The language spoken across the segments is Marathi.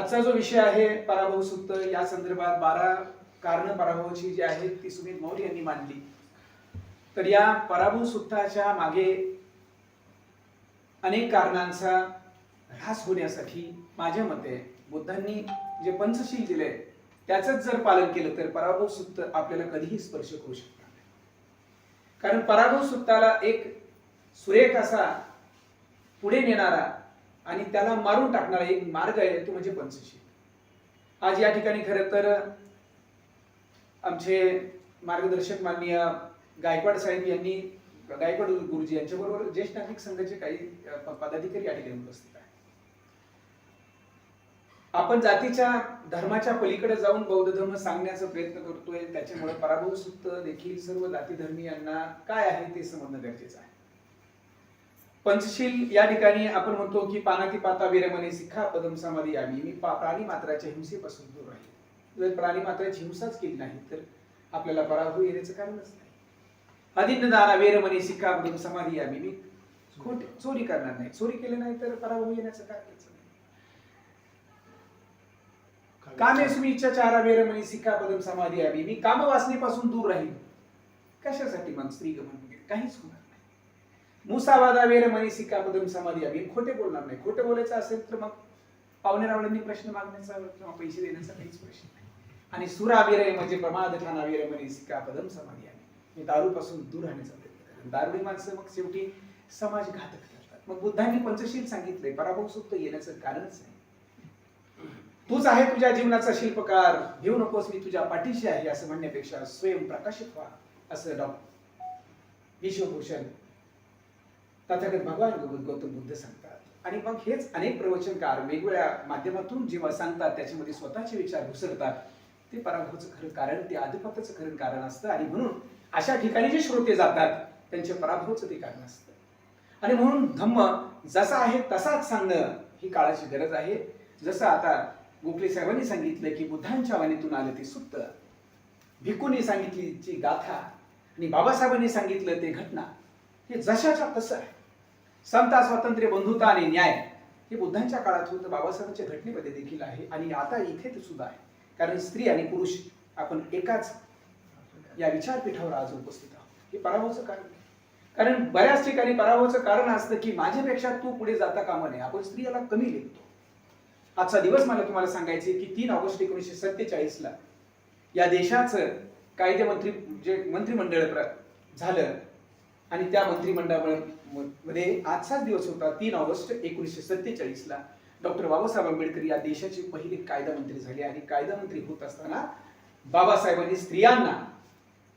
आजचा जो विषय आहे पराभव सुत्त या संदर्भात बारा कारण पराभवाची जी आहेत ती सुमित मौर्य यांनी मांडली. तर या पराभव सुत्ताच्या मागे अनेक कारणांचा ऱ्हास होण्यासाठी माझ्या मते बुद्धांनी जे पंचशील दिले त्याचंच जर पालन केलं तर पराभव सुत्त आपल्याला कधीही स्पर्श करू शकणार नाही. कारण पराभव सुत्ताला एक सुरेख असा पुढे नेणारा आणि त्याला मारून टाकणारा एक मार्ग आहे तो म्हणजे पंचशील. आज या ठिकाणी खरं तर आमचे मार्गदर्शक माननीय गायकवाड साहेब यांनी गायकवाड गुरुजी यांच्याबरोबर ज्येष्ठ नागरिक संघाचे काही पदाधिकारी या ठिकाणी उपस्थित आहेत. आपण जातीच्या धर्माच्या पलीकडे जाऊन बौद्ध धर्म सांगण्याचा प्रयत्न करतोय. त्याच्यामुळे पराभव सुत्त देखील सर्व जाती धर्मीयांना काय आहे ते समजणं गरजेचं आहे. पंचशील या ठिकाणी आपण म्हणतो की पानाती पाता वीरमने सिखा पदम समाधी यावी मी प्राणी मात्राच्या हिंसेपासून दूर राहील जर प्राणी मात्राची हिंसाच केली नाही तर आपल्याला पराभव येण्याचं कारणच नाही. अदिन्न दाना वीरमने सिखा पदम समाधी यावी मी खोट चोरी करणार नाही. चोरी केली नाही तर पराभव येण्याचं कारणच नाही. कामेस्मी इच्छा चारा वेरमणी सिक्का पदम समाधी यावी मी कामवासनेपासून दूर राहील कशासाठी मग स्त्री गमन? काहीच होणार नाही. मुसावादा वेरमणी सिक्का पदम समाधी यावी खोटे बोलणार नाही. खोटे बोलायचं असेल तर मग पाहुणे रावळ्यांनी प्रश्न मागण्याचा किंवा पैसे देण्याचा काहीच प्रश्न नाही. आणि सुरा म्हणजे प्रमाद ठाणा वेरमणी सिक्का पदम समाधी यावी मी दारूपासून दूर राहण्याचा प्रयत्न दारुडी माणसं मग शेवटी समाज घातक ठरतात. मग बुद्धांनी पंचशील सांगितलंय. पराभव सुप्त येण्याचं कारणच नाही. तूच आहे तुझ्या जीवनाचा शिल्पकार. घेऊ नकोस मी तुझ्या पाठीशी आहे असं म्हणण्यापेक्षा स्वयं प्रकाशित व्हा असं डॉक्टर विश्वभूषण तथागत भगवान गौ- गौतम बुद्ध सांगतात. आणि मग हेच अनेक प्रवचनकार वेगवेगळ्या माध्यमातून जेव्हा सांगतात त्याच्यामध्ये स्वतःचे विचार घुसरतात ते पराभवाचं खरं कारण ते आधिपत्याचं खरं कारण असतं. आणि म्हणून अशा ठिकाणी जे श्रोते जातात त्यांच्या पराभवाचं ते कारण असतं. आणि म्हणून धम्म जसा आहे तसाच सांगणं ही काळाची गरज आहे. जसं आता गोखले साहेबांनी सांगितलं की बुद्धांच्या वाणीतून आलं ते सुप्त. भिकूने सांगितली ची गाथा. आणि बाबासाहेबांनी सांगितलं ते घटना. हे जशाच्या तसं आहे. समता स्वातंत्र्य बंधुता आणि न्याय हे बुद्धांच्या काळात होतं बाबासाहेबांच्या घटनेमध्ये देखील आहे आणि आता इथे सुद्धा आहे. कारण स्त्री आणि पुरुष आपण एकाच या विचारपीठावर आज उपस्थित आहोत. हे पराभवाचं कारण कारण बऱ्याच ठिकाणी पराभवाचं कारण असतं की माझ्यापेक्षा तू पुढे जाता कामा नये. आपण स्त्रियाला कमी लेखतो आजचा दिवस मला तुम्हाला सांगायचे की तीन ऑगस्ट एकोणीसशे सत्तेचाळीसला या देशाचं कायदेमंत्री जे मंत्रिमंडळ प्र- झालं आणि त्या मंत्रिमंडळामध्ये आजचाच दिवस होता तीन ऑगस्ट एकोणीसशे सत्तेचाळीस ला डॉक्टर बाबासाहेब आंबेडकर या देशाचे पहिले कायदा मंत्री झाले आणि कायदा मंत्री होत असताना बाबासाहेबांनी स्त्रियांना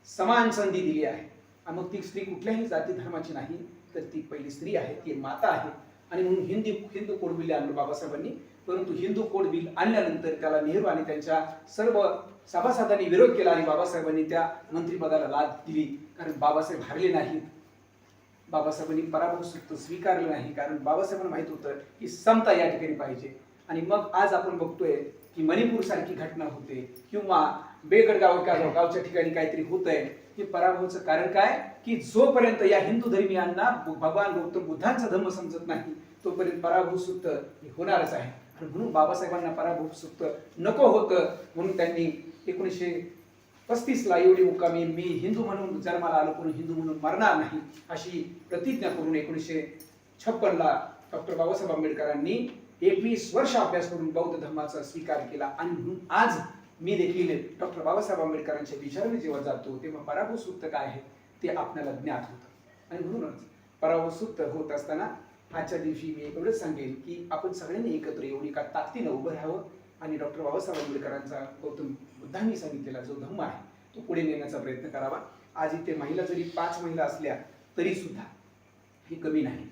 समान संधी दिली आहे. आणि मग ती स्त्री कुठल्याही जाती धर्माची नाही तर ती पहिली स्त्री आहे ती माता आहे. आणि म्हणून हिंदी हिंदू कोड बिल आणलं बाबासाहेबांनी. परंतु हिंदू कोड बिल आणल्यानंतर त्याला नेहरू आणि त्यांच्या सर्व सभासदांनी विरोध केला आणि बाबासाहेबांनी त्या मंत्रिपदाला लाद दिली. कारण बाबासाहेब हारले नाहीत. बाबासाहेबांनी पराभव सुद्धा स्वीकारलं नाही. कारण बाबासाहेबांना माहीत होतं की समता या ठिकाणी पाहिजे. आणि मग आज आपण बघतोय की मणिपूर सारखी घटना होते किंवा बेगड गाव गावच्या ठिकाणी काहीतरी होत आहे हे पराभवाचं कारण काय? की जोपर्यंत या हिंदू धर्मियांना भगवान गौतम बुद्धांचा धर्म समजत नाही तोपर्यंत पराभव सुप्त हे होणारच आहे. आणि म्हणून बाबासाहेबांना पराभव सुप्त नको होतं म्हणून त्यांनी एकोणीसशे पस्तीसला एवढी मुक्कामी मी हिंदू म्हणून जन्माला आलो पण हिंदू म्हणून मरणार नाही अशी प्रतिज्ञा करून एकोणीसशे छप्पनला डॉक्टर बाबासाहेब आंबेडकरांनी एकवीस वर्ष अभ्यास करून बौद्ध धर्माचा स्वीकार केला. आणि म्हणून आज मी देखील डॉक्टर बाबासाहेब आंबेडकरांच्या विचाराने जेव्हा जातो तेव्हा पराभव सूक्त काय आहे ते आपल्याला ज्ञात होतं. आणि म्हणूनच पराभव सूक्त होत असताना आजच्या दिवशी मी एवढंच सांगेन की आपण सगळ्यांनी एकत्र येऊन एका ताकदीनं उभं राहावं आणि डॉक्टर बाबासाहेब आंबेडकरांचा गौतम बुद्धांनी सांगितलेला जो धम्म आहे तो पुढे नेण्याचा प्रयत्न करावा. आज इथे महिला जरी पाच महिला असल्या तरी सुद्धा हे कमी नाही.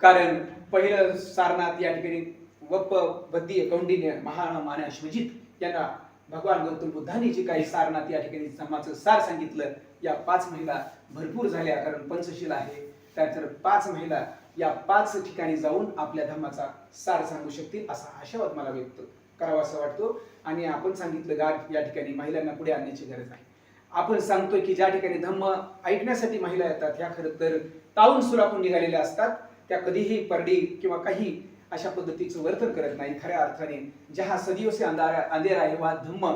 कारण पहिलं सारनाथ या ठिकाणी वप्प बद्दी कौंडिन्य महान मान्या शिवजित यांना भगवान गौतम बुद्धांनी जे काही सारनाथ या ठिकाणी समाचं सार सांगितलं या पाच महिला भरपूर झाल्या. कारण पंचशील आहे त्यानंतर पाच महिला या पाच ठिकाणी जाऊन आपल्या धर्माचा सार सांगू शकतील असा आशावाद मला व्यक्त करावा असं वाटतो. आणि आपण सांगितलं गाठ या ठिकाणी महिलांना पुढे आणण्याची गरज आहे. आपण सांगतोय की ज्या ठिकाणी धम्म ऐकण्यासाठी महिला येतात ह्या खरं तर ताऊन सुरापून निघालेल्या असतात. त्या कधीही परडी किंवा काही अशा पद्धतीचं वर्तन करत नाही. खऱ्या अर्थाने जहा सदियों से अंधारा अंधेरा आहे वा धम्म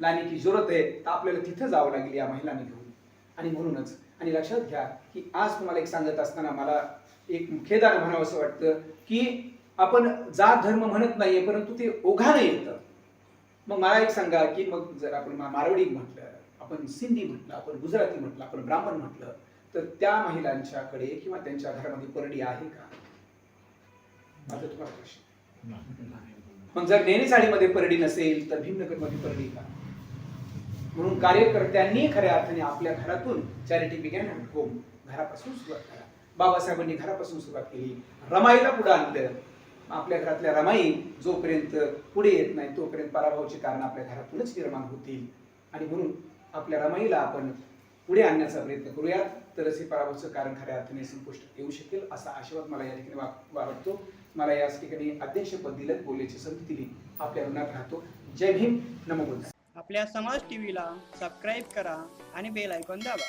लाने की जरूरत आहे तर आपल्याला तिथं जावं लागेल या महिलांनी घेऊन. आणि म्हणूनच आणि लक्षात घ्या की आज तुम्हाला एक सांगत असताना मला एक खेदार म्हणावं असं वाटतं की आपण जात धर्म म्हणत नाहीये परंतु ते ओघानं येतं. मग मला एक सांगा की मग जर आपण मा- मारवाडी म्हटलं आपण सिंधी म्हटलं आपण गुजराती म्हटलं आपण ब्राह्मण म्हटलं तर त्या महिलांच्याकडे किंवा त्यांच्या घरामध्ये परडी आहे का? माझा तुम्हाला प्रश्न. मग जर नेहमी साडीमध्ये परडी नसेल तर भीमनगरमध्ये परडी का? म्हणून कार्यकर्त्यांनी खऱ्या अर्थाने आपल्या घरातून चॅरिटी बिगॅन होम घरापासून सुरुवात करा. बाबासाहेबांनी घरापासून सुरुवात केली. रमाईला पुढे आणलं. आपल्या घरातल्या रमाई जोपर्यंत पुढे येत नाही तोपर्यंत पराभवाची कारण आपल्या घरातूनच निर्माण होतील. आणि म्हणून आपल्या रमाईला आपण पुढे आणण्याचा प्रयत्न करूया तरच हे पराभवाचं कारण खऱ्या अर्थाने संपुष्टात येऊ शकेल असा आशीर्वाद मला या ठिकाणी वाटतो मला याच ठिकाणी अध्यक्षपद दिलं बोलण्याची संधी दिली. आपल्या ऋणात राहतो. जय भीम. नमो आपल्या समाज टीव्हीला सबस्क्राईब करा आणि बेल आयकॉन दाबा.